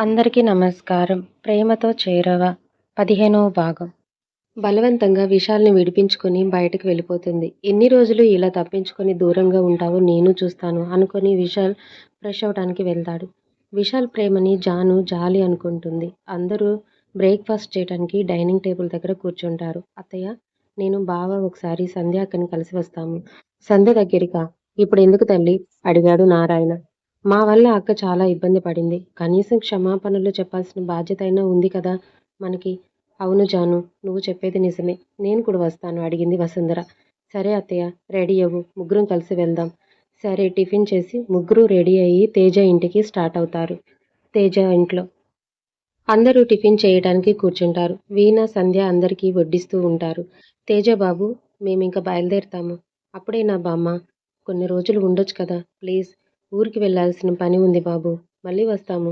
అందరికీ నమస్కారం. ప్రేమతో చేరవ. పదిహేనవ భాగం. బలవంతంగా విశాల్ని విడిపించుకొని బయటకు వెళ్ళిపోతుంది. ఎన్ని రోజులు ఇలా తప్పించుకొని దూరంగా ఉంటావో నేను చూస్తాను అనుకొని విశాల్ ఫ్రెష్ అవడానికి వెళ్తాడు. విశాల్ ప్రేమని జాను జాలి అనుకుంటుంది. అందరూ బ్రేక్ఫాస్ట్ చేయడానికి డైనింగ్ టేబుల్ దగ్గర కూర్చుంటారు. అత్తయ్య నేను బావ ఒకసారి సంధ్యాకని అక్కని కలిసి వస్తాము. సంధ్య దగ్గరికా? ఇప్పుడు ఎందుకు తల్లి? అడిగాడు నారాయణ. మా వల్ల అక్క చాలా ఇబ్బంది పడింది. కనీసం క్షమాపణలు చెప్పాల్సిన బాధ్యత అయినా ఉంది కదా? మనకి. అవును జాను నువ్వు చెప్పేది నిజమే. నేను కూడా వస్తాను అడిగింది వసుంధర. సరే అత్తయ్య రెడీ అవ్వు. ముగ్గురం కలిసి వెళ్దాం. సరే టిఫిన్ చేసి ముగ్గురు రెడీ అయ్యి తేజ ఇంటికి స్టార్ట్ అవుతారు. తేజ ఇంట్లో. అందరూ టిఫిన్ చేయడానికి కూర్చుంటారు. వీణ సంధ్య అందరికీ వడ్డిస్తూ ఉంటారు. తేజ బాబు మేము ఇంకా బయలుదేరుతాము. అప్పుడే నా బామ్మ కొన్ని రోజులు ఉండొచ్చు కదా? ప్లీజ్. ఊరికి వెళ్ళాల్సిన పని ఉంది బాబు. మళ్ళీ వస్తాము.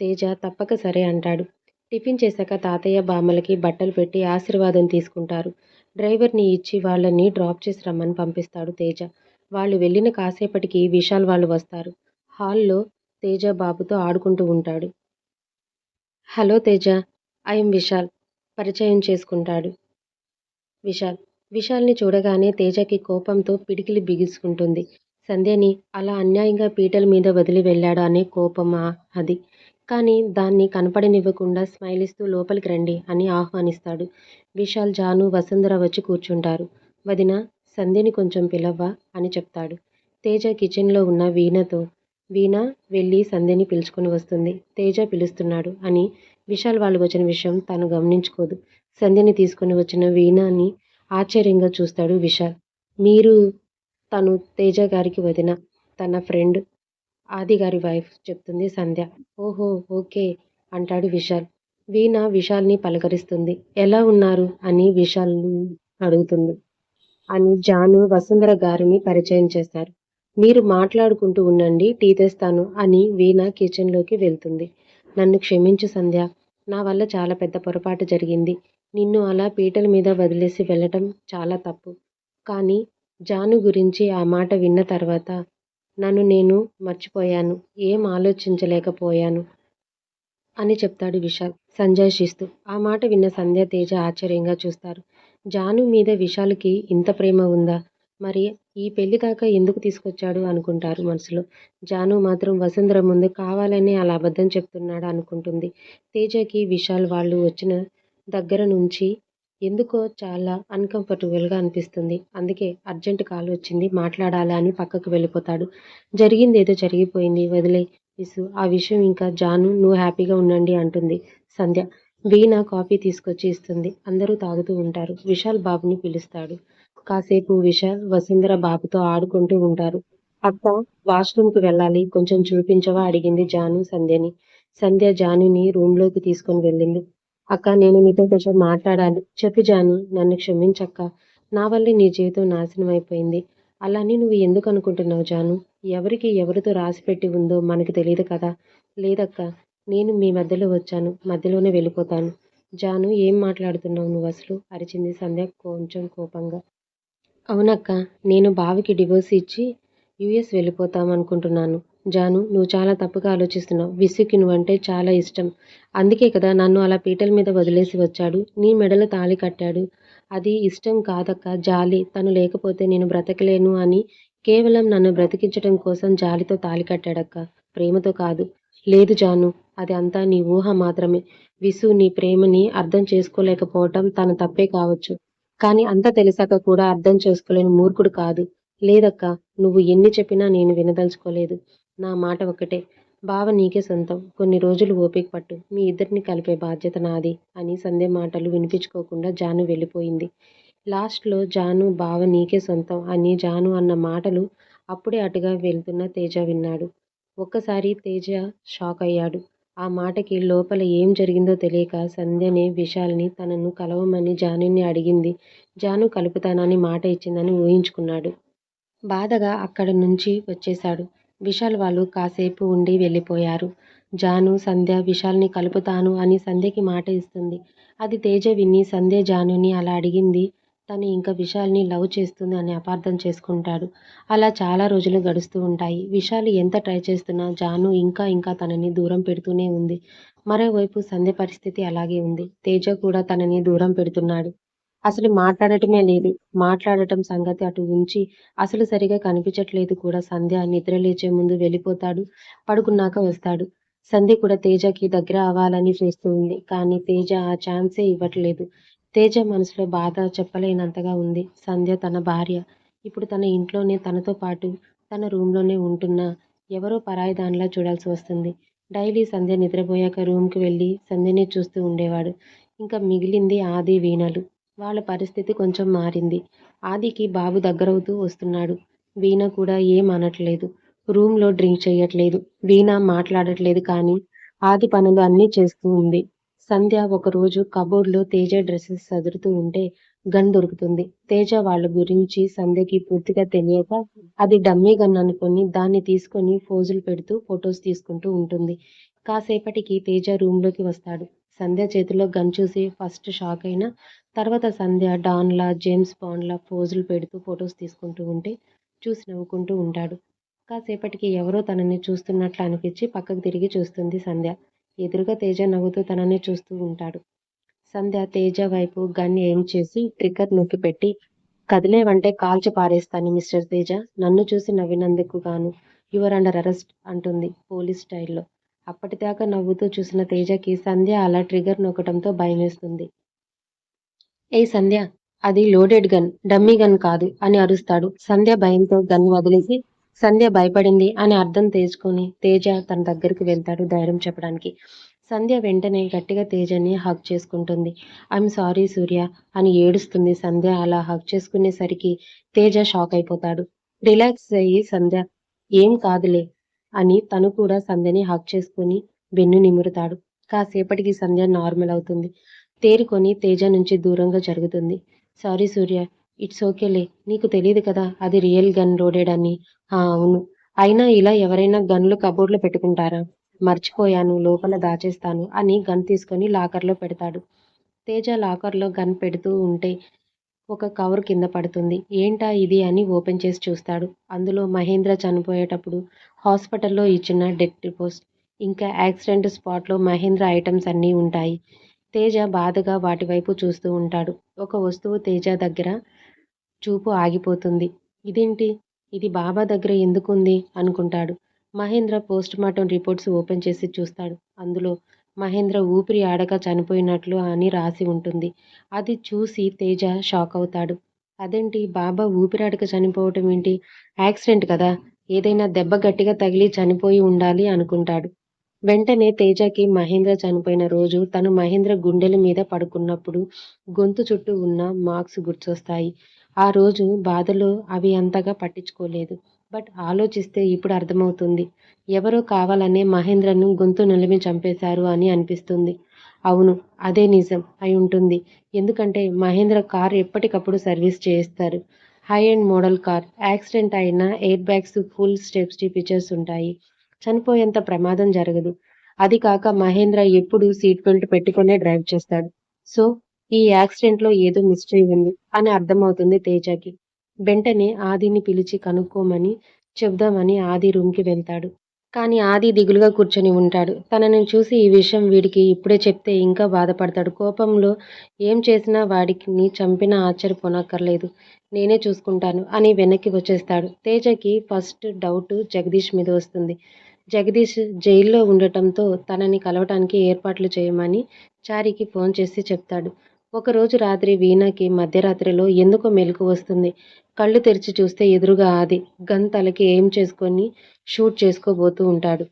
తేజ తప్పక సరే అంటాడు. టిఫిన్ చేశాక తాతయ్య బామ్మలకి బట్టలు పెట్టి ఆశీర్వాదం తీసుకుంటారు. డ్రైవర్ని ఇచ్చి వాళ్ళని డ్రాప్ చేసి రమ్మని పంపిస్తాడు తేజ. వాళ్ళు వెళ్ళిన కాసేపటికి విశాల్ వాళ్ళు వస్తారు. హాల్లో తేజ బాబుతో ఆడుకుంటూ ఉంటాడు. Hello Teja I'm Vishal. పరిచయం చేసుకుంటాడు. విశాల్. విశాల్ని చూడగానే తేజకి కోపంతో పిడికిలి బిగుసుకుంటుంది. సంధ్యని అలా అన్యాయంగా పీటల మీద వదిలి వెళ్ళాడు అనే కోపమా అది? కానీ దాన్ని కనపడనివ్వకుండా స్మైల్ ఇస్తూ లోపలికి రండి అని ఆహ్వానిస్తాడు. విశాల్ జాను వసుంధర వచ్చి కూర్చుంటారు. వదిన సంధ్యని కొంచెం పిలవ్వా అని చెప్తాడు. తేజ కిచెన్లో ఉన్న వీణతో వీణ వెళ్ళి సంధ్యని పిలుచుకొని వస్తుంది. తేజ పిలుస్తున్నాడు అని విశాల్ వాళ్ళు వచ్చిన విషయం తను గమనించుకోదు. సంధ్యని తీసుకొని వచ్చిన వీణని ఆశ్చర్యంగా చూస్తాడు విశాల్. మీరు తను తేజ గారికి వదిన తన ఫ్రెండ్ ఆది గారి వైఫ్ చెప్తుంది సంధ్య. ఓహో ఓకే అంటాడు విశాల్. వీణ విశాల్ని పలకరిస్తుంది. ఎలా ఉన్నారు? అని విశాల్ అడుగుతుంది. అని జాను వసుంధర గారిని పరిచయం చేశారు మీరు మాట్లాడుకుంటూ ఉండండి టీ తెస్తాను అని వీణ కిచెన్లోకి వెళ్తుంది. నన్ను క్షమించు సంధ్య. నా వల్ల చాలా పెద్ద పొరపాటు జరిగింది. నిన్ను అలా పీటల మీద వదిలేసి వెళ్ళటం చాలా తప్పు. కానీ జాను గురించి ఆ మాట విన్న తర్వాత నన్ను నేను మర్చిపోయాను ఏం ఆలోచించలేకపోయాను అని చెప్తాడు విశాల్. సంజాయిషిస్తూ ఆ మాట విన్న సంధ్య తేజ ఆశ్చర్యంగా చూస్తారు. జాను మీద విశాల్కి ఇంత ప్రేమ ఉందా? మరి ఈ పెళ్ళి దాకా ఎందుకు తీసుకొచ్చాడు అనుకుంటారు మనసులో. జాను మాత్రం వసుంధర ముందు కావాలని అలా అబద్ధం చెప్తున్నాడు అనుకుంటుంది. తేజకి విశాల్ వాళ్ళు వచ్చిన దగ్గర నుంచి ఎందుకో చాలా అన్కంఫర్టబుల్గా అనిపిస్తుంది. అందుకే అర్జెంట్ కాల్ వచ్చింది. మాట్లాడాలా అని పక్కకు వెళ్ళిపోతాడు. జరిగింది ఏదో జరిగిపోయింది. వదిలే విసు ఆ విషయం ఇంకా జాను నువ్వు హ్యాపీగా ఉండండి అంటుంది సంధ్య. వీణ కాఫీ తీసుకొచ్చి ఇస్తుంది. అందరూ తాగుతూ ఉంటారు. విశాల్ బాబుని పిలుస్తాడు. కాసేపు విశాల్ వసుంధర బాబుతో ఆడుకుంటూ ఉంటారు. అక్క వాష్రూమ్కి వెళ్ళాలి. కొంచెం చూపించవా? అడిగింది జాను సంధ్యని. సంధ్య జానుని రూమ్లోకి తీసుకొని వెళ్ళింది. అక్క నేను నీతో కొంచెం మాట్లాడాలి. చెప్పు జాను నన్ను క్షమించక్క. నా వల్లే నీ జీవితం నాశనం అయిపోయింది. అలానే నువ్వు ఎందుకు అనుకుంటున్నావు జాను? ఎవరికి ఎవరితో రాసిపెట్టి ఉందో మనకి తెలియదు కదా. లేదక్క నేను మీ మధ్యలో వచ్చాను. మధ్యలోనే వెళ్ళిపోతాను. జాను ఏం మాట్లాడుతున్నావు నువ్వు అసలు? అరిచింది సంధ్య కొంచెం కోపంగా. అవునక్క నేను బావికి డివోర్స్ ఇచ్చి యుఎస్ వెళ్ళిపోతాం అనుకుంటున్నాను జాను నువ్వు చాలా తప్పుగా ఆలోచిస్తున్నావు. విసుకి నువ్వంటే చాలా ఇష్టం. అందుకే కదా నన్ను అలా పీటల మీద వదిలేసి వచ్చాడు. నీ మెడలో తాళి కట్టాడు. అది ఇష్టం కాదక్క జాలి. తను లేకపోతే నేను బ్రతకలేను అని కేవలం నన్ను బ్రతికించడం కోసం జాలితో తాళి కట్టాడక్క. ప్రేమతో కాదు. లేదు జాను అది అంతా నీ ఊహ మాత్రమే. విసు నీ ప్రేమని అర్థం చేసుకోలేకపోవటం తన తప్పే కావచ్చు. కానీ అంతా తెలిసాక కూడా అర్థం చేసుకోలేని మూర్ఖుడు కాదు. లేదక్క నువ్వు ఎన్ని చెప్పినా నేను వినదలుచుకోలేదు. నా మాట ఒక్కటే. బావ నీకే సొంతం. కొన్ని రోజులు ఓపిక పట్టు. మీ ఇద్దరిని కలిపే బాధ్యత నాది అని సంధ్య మాటలు వినిపించుకోకుండా జాను వెళ్ళిపోయింది. లాస్ట్లో జాను బావ నీకే సొంతం అని జాను అన్న మాటలు అప్పుడే అటుగా వెళ్తున్న తేజ విన్నాడు. ఒక్కసారి తేజ షాక్ అయ్యాడు. ఆ మాటకి లోపల ఏం జరిగిందో తెలియక సంధ్యనే విశాల్ని తనను కలవమని జానుని అడిగింది. జాను కలుపుతానని మాట ఇచ్చిందని ఊహించుకున్నాడు. బాధగా అక్కడ నుంచి వచ్చేశాడు. విశాల్ వాళ్ళు కాసేపు ఉండి వెళ్ళిపోయారు. జాను సంధ్య విశాల్ని కలుపుతాను అని సంధ్యకి మాట ఇస్తుంది. అది తేజ విని సంధ్య జానుని అలా అడిగింది. తను ఇంకా విశాల్ని లవ్ చేస్తుంది అని అపార్థం చేసుకుంటాడు. అలా చాలా రోజులు గడుస్తూ ఉంటాయి. విశాల్ ఎంత ట్రై చేస్తున్నా జాను ఇంకా ఇంకా తనని దూరం పెడుతూనే ఉంది. మరోవైపు సంధ్య పరిస్థితి అలాగే ఉంది. తేజ కూడా తనని దూరం పెడుతున్నాడు. అసలు మాట్లాడటమే లేదు. మాట్లాడటం సంగతి అటు ఉంచి అసలు సరిగా కనిపించట్లేదు కూడా సంధ్య. నిద్ర లేచే ముందు వెళ్ళిపోతాడు. పడుకున్నాక వస్తాడు. సంధ్య కూడా తేజకి దగ్గర అవ్వాలని చూస్తుంది కానీ తేజ ఆ ఛాన్సే ఇవ్వట్లేదు. తేజ మనసులో బాధ చెప్పలేనంతగా ఉంది. సంధ్య తన భార్య. ఇప్పుడు తన ఇంట్లోనే తనతో పాటు తన రూమ్లోనే ఉంటున్న ఎవరో పరాయి దానిలా చూడాల్సి వస్తుంది. డైలీ సంధ్య నిద్రపోయాక రూమ్కి వెళ్ళి సంధ్యనే చూస్తూ ఉండేవాడు. ఇంకా మిగిలింది ఆది వీణలు. వాళ్ళ పరిస్థితి కొంచెం మారింది. ఆదికి బాబు దగ్గరవుతూ వస్తున్నాడు. వీణ కూడా ఏం అనట్లేదు. రూమ్లో డ్రింక్ చేయట్లేదు. వీణ మాట్లాడట్లేదు కానీ ఆది పనులు అన్నీ చేస్తూ ఉంది. సంధ్య ఒకరోజు కబోర్డ్లో తేజ డ్రెస్సెస్ సదురుతూ ఉంటే గన్ దొరుకుతుంది. తేజ వాళ్ళ గురించి సంధ్యకి పూర్తిగా తెలియక అది డమ్మీ గన్ అనుకొని దాన్ని తీసుకొని ఫోజులు పెడుతూ ఫొటోస్ తీసుకుంటూ ఉంటుంది. కాసేపటికి తేజ రూమ్లోకి వస్తాడు. సంధ్య చేతిలో గన్ చూసి ఫస్ట్ షాక్ అయినా తర్వాత సంధ్య డాన్లా జేమ్స్ బాండ్లా పోజులు పెడుతూ ఫొటోస్ తీసుకుంటూ ఉంటే చూసి నవ్వుకుంటూ ఉంటాడు. కాసేపటికి ఎవరో తనని చూస్తున్నట్లు అనిపించి పక్కకు తిరిగి చూస్తుంది సంధ్య. ఎదురుగా తేజ నవ్వుతూ తనని చూస్తూ ఉంటాడు. సంధ్య తేజ వైపు గన్ ఏం చేసి ట్రిగ్గర్ నొక్కి పెట్టి కదిలేవంటే కాల్చి పారేస్తాను మిస్టర్ తేజ. నన్ను చూసి నవ్వినందుకు గాను. యువర్ అండర్ అరెస్ట్ అంటుంది పోలీస్ స్టైల్లో. అప్పటిదాకా నవ్వుతూ చూసిన తేజకి సంధ్య అలా ట్రిగర్ నొక్కడంతో భయమేస్తుంది. ఏ సంధ్య అది లోడెడ్ గన్ డమ్మీ గన్ కాదు అని అరుస్తాడు. సంధ్య భయంతో గన్ వదిలేసి సంధ్య భయపడింది అని అర్థం తెచ్చుకొని తేజ తన దగ్గరికి వెళ్తాడు ధైర్యం చెప్పడానికి. సంధ్య వెంటనే గట్టిగా తేజని హక్ చేసుకుంటుంది. ఐఎమ్ సారీ సూర్య అని ఏడుస్తుంది సంధ్య అలా హక్ చేసుకునేసరికి తేజ షాక్ అయిపోతాడు. రిలాక్స్ అయ్యి సంధ్య ఏం కాదులే అని తను కూడా సంధ్యని హక్ చేసుకుని వెన్ను నిమురుతాడు. కాసేపటికి సంధ్య నార్మల్ అవుతుంది. తేరుకొని తేజ నుంచి దూరంగా జరుగుతుంది. సారీ సూర్య ఇట్స్ ఓకేలే నీకు తెలియదు కదా అది రియల్ గన్ లోడెడ్ అని ఆ అవును. అయినా ఇలా ఎవరైనా గన్లు కబోర్డ్లో పెట్టుకుంటారా? మర్చిపోయాను లోపల దాచేస్తాను అని గన్ తీసుకొని లాకర్లో పెడతాడు. తేజ లాకర్లో గన్ పెడుతూ ఉంటే ఒక కవర్ కింద పడుతుంది. ఏంటా ఇది అని ఓపెన్ చేసి చూస్తాడు. అందులో మహేంద్ర చనిపోయేటప్పుడు హాస్పిటల్లో ఇచ్చిన డెత్ రిపోర్ట్స్ ఇంకా యాక్సిడెంట్ స్పాట్లో మహేంద్ర ఐటమ్స్ అన్నీ ఉంటాయి. తేజ బాధగా వాటి వైపు చూస్తూ ఉంటాడు. ఒక వస్తువు తేజ దగ్గర చూపు ఆగిపోతుంది. ఇదేంటి? ఇది బాబా దగ్గర ఎందుకుంది? అనుకుంటాడు. Mahendra post mortem reports open చేసి చూస్తాడు. అందులో మహేంద్ర ఊపిరి ఆడక చనిపోయినట్లు అని రాసి ఉంటుంది. అది చూసి తేజ షాక్ అవుతాడు. అదేంటి? బాబా ఊపిరాడక చనిపోవటం ఏంటి? యాక్సిడెంట్ కదా. ఏదైనా దెబ్బ గట్టిగా తగిలి చనిపోయి ఉండాలి అనుకుంటాడు. వెంటనే తేజకి మహేంద్ర చనిపోయిన రోజు తను మహేంద్ర గుండెల మీద పడుకున్నప్పుడు గొంతు చుట్టూ ఉన్న మార్క్స్ గుర్తొస్తాయి. ఆ రోజు బాధలో అవి అంతగా పట్టించుకోలేదు. బట్ ఆలోచిస్తే ఇప్పుడు అర్థమవుతుంది. ఎవరో కావాలనే మహేంద్రను గొంతు నిలిమి చంపేశారు అని అనిపిస్తుంది. అవును అదే నిజం అయి ఉంటుంది. ఎందుకంటే మహేంద్ర కార్ ఎప్పటికప్పుడు సర్వీస్ చేయిస్తారు. High end model car accident అయిన air bags full safety features ఉంటాయి. చనిపోయేంత ప్రమాదం జరగదు. అది కాక మహేంద్ర ఎప్పుడు సీట్ బెల్ట్ పెట్టుకునే డ్రైవ్ చేస్తాడు. సో ఈ యాక్సిడెంట్లో ఏదో మిస్టరీ ఉంది అని అర్థమవుతుంది తేజకి. వెంటనే ఆదిని పిలిచి కనుక్కోమని చెబుదామని ఆది రూమ్కి వెళ్తాడు. కానీ ఆది దిగులుగా కూర్చొని ఉంటాడు. తనని చూసి ఈ విషయం వీడికి ఇప్పుడే చెప్తే ఇంకా బాధపడతాడు. కోపంలో ఏం చేసినా వాడికి చంపినా ఆశ్చర్యపోనక్కర్లేదు నేనే చూసుకుంటాను అని వెనక్కి వచ్చేస్తాడు. తేజకి ఫస్ట్ డౌట్ జగదీష్ మీద వస్తుంది. జగదీష్ జైల్లో ఉండటంతో తనని కలవటానికి ఏర్పాట్లు చేయమని చారికి ఫోన్ చేసి చెప్తాడు. ఒకరోజు రాత్రి వీణకి మధ్యరాత్రిలో ఎందుకో మెలకు వస్తుంది. కళ్ళు తెరిచి చూస్తే ఎదురుగా ఆది. గన్ తలకి ఏం చేసుకొని షూట్ చేసుకోబోతూ ఉంటాడు.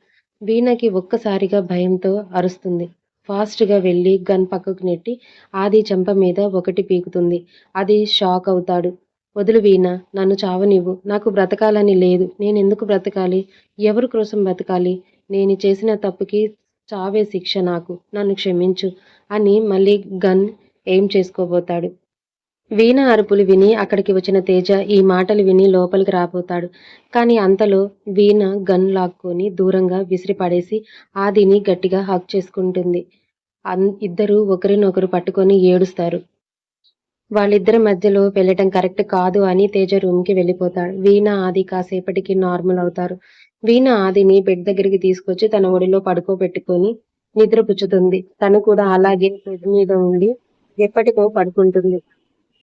వీణకి ఒక్కసారిగా భయంతో అరుస్తుంది. ఫాస్ట్గా వెళ్ళి గన్ పక్కకు నెట్టి ఆది చెంప మీద ఒకటి పీకుతుంది. అది షాక్ అవుతాడు. వదులు వీణ నన్ను చావనివ్వు. నాకు బ్రతకాలని లేదు. నేను ఎందుకు బ్రతకాలి? ఎవరి కోసం బ్రతకాలి? నేను చేసిన తప్పుకి చావే శిక్ష నాకు. నన్ను క్షమించు. అని మళ్ళీ గన్ ఏం చేసుకోబోతాడు? వీణ అరుపులు విని అక్కడికి వచ్చిన తేజ ఈ మాటలు విని లోపలికి రాబోతాడు. కానీ అంతలో వీణ గన్ లాక్కొని దూరంగా విసిరి పడేసి ఆదిని గట్టిగా హక్ చేసుకుంటుంది. అన్ ఇద్దరూ ఒకరినొకరు పట్టుకొని ఏడుస్తారు. వాళ్ళిద్దరి మధ్యలో వెళ్ళటం కరెక్ట్ కాదు అని తేజ రూమ్కి వెళ్ళిపోతాడు. వీణ ఆది కాసేపటికి నార్మల్ అవుతారు. వీణ ఆదిని బెడ్ దగ్గరికి తీసుకొచ్చి తన ఒడిలో పడుకోబెట్టుకొని నిద్రపుచ్చుతుంది. తను కూడా అలాగే బెడ్ మీద ఉండి ఎప్పటికో పడుకుంటుంది.